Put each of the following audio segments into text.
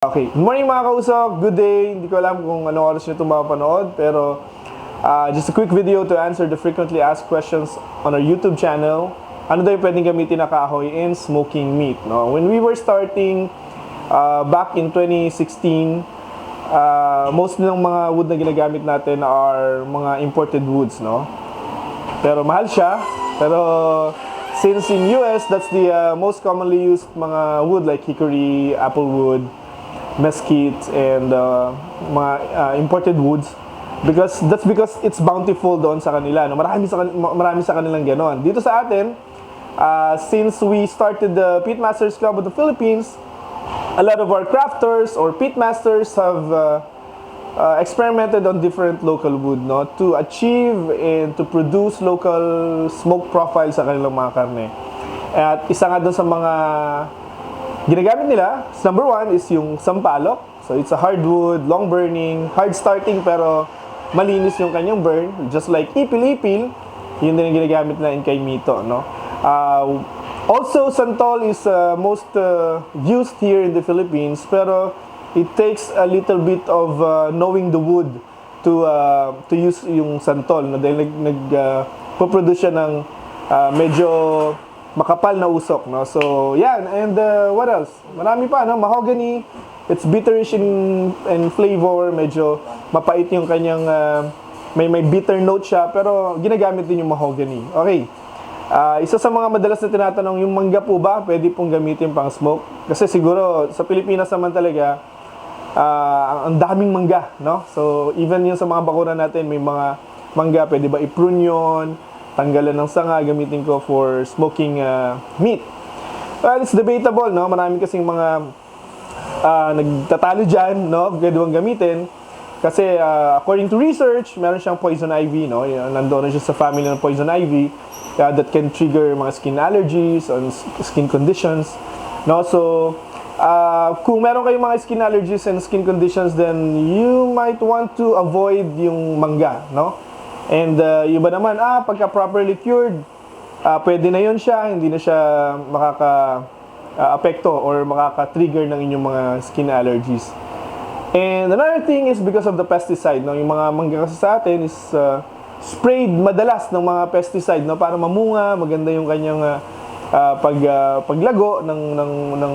Okay, good morning mga kausok, good day. Hindi ko alam kung anong oras nyo ito mapapanood, pero uh, just a quick video to answer the frequently asked questions on our YouTube channel. Ano daw yung pwedeng gamitin na kahoy in smoking meat? No? When we were starting uh, back in 2016, uh, most ng mga wood na ginagamit natin are mga imported woods, no? Pero mahal siya. Pero since in US, that's the uh, most commonly used mga wood like hickory, apple wood, mesquite, and uh, mga uh, imported woods. Because that's because it's bountiful doon sa kanila. No? Marami sa marami sa kanilang ganon. Dito sa atin, uh, since we started the Pitmasters Club of the Philippines, a lot of our crafters or pitmasters have uh, uh, experimented on different local wood no to achieve and to produce local smoke profile sa kanilang mga karne. At isa nga doon sa mga ginagamit nila, number one is yung sampalok. So it's a hardwood, long burning, hard starting pero malinis yung kanyang burn. Just like ipil-ipil, yun din ang ginagamit nila in kay Mito. No? Uh, also, santol is uh, most uh, used here in the Philippines pero it takes a little bit of uh, knowing the wood to uh, to use yung santol no? dahil nag, nag uh, produce siya ng uh, medyo makapal na usok no? So yan and uh, what else? Marami pa no? Mahogany it's bitterish in, in flavor medyo mapait yung kanyang uh, may may bitter note siya pero ginagamit din yung mahogany. Okay Ah, isa sa mga madalas na tinatanong, yung mangga po ba pwede pong gamitin pang smoke? Kasi siguro sa Pilipinas naman talaga, ah, ang daming mangga, no? So, even yung sa mga bakura natin, may mga mangga, pwede ba i-prune yun, tanggalan ng sanga, gamitin ko for smoking ah, meat. Well, it's debatable, no? Marami kasing mga ah, nagtatalo dyan, no? Bang gamitin. Kasi ah, according to research, meron siyang poison ivy, no? Nandoon na siya sa family ng poison ivy uh, that can trigger mga skin allergies s- skin conditions. No? So, uh, kung meron kayong mga skin allergies and skin conditions, then you might want to avoid yung mangga, no? And uh, yung iba naman, ah, pagka properly cured, ah, pwede na yun siya, hindi na siya makaka ah, apekto or makaka-trigger ng inyong mga skin allergies. And another thing is because of the pesticide, no? Yung mga mangga kasi sa atin is uh, sprayed madalas ng mga pesticide, no? Para mamunga, maganda yung kanyang uh, uh, pag uh, paglago ng ng ng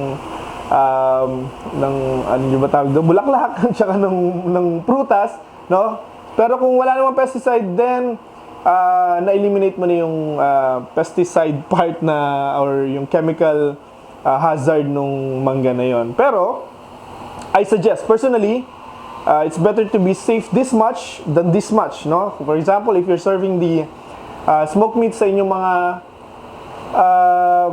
um, ng ano yung ba tawag doon, bulaklak tsaka ng ng prutas, no? Pero kung wala namang pesticide, then uh, na-eliminate mo na yung uh, pesticide part na or yung chemical uh, hazard nung mangga na yon. Pero I suggest personally, uh, it's better to be safe this much than this much, no? For example, if you're serving the uh, smoked meat sa inyong mga uh,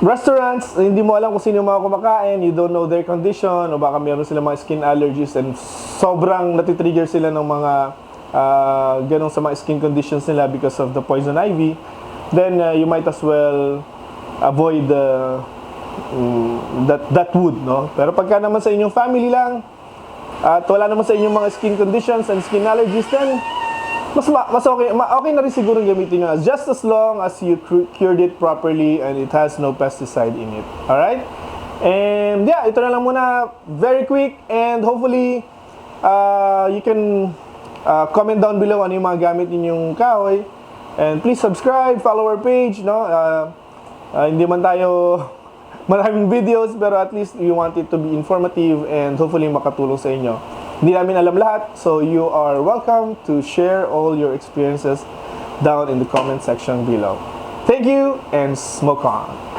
restaurants, hindi mo alam kung sino mga kumakain, you don't know their condition, o baka meron sila mga skin allergies and sobrang natitrigger sila ng mga uh, ganong sa mga skin conditions nila because of the poison ivy, then uh, you might as well avoid the mm, that that wood, no? Pero pagka naman sa inyong family lang at wala naman sa inyong mga skin conditions and skin allergies, then mas ma- mas okay, ma- okay na rin siguro gamitin nyo just as long as you cu- cured it properly and it has no pesticide in it. Alright? And yeah, ito na lang muna. Very quick and hopefully uh, you can uh, comment down below ano yung mga gamit ninyong kahoy. And please subscribe, follow our page, no? Uh, uh, hindi man tayo maraming videos pero at least we want it to be informative and hopefully makatulong sa inyo. Hindi namin alam lahat, so you are welcome to share all your experiences down in the comment section below. Thank you and smoke on!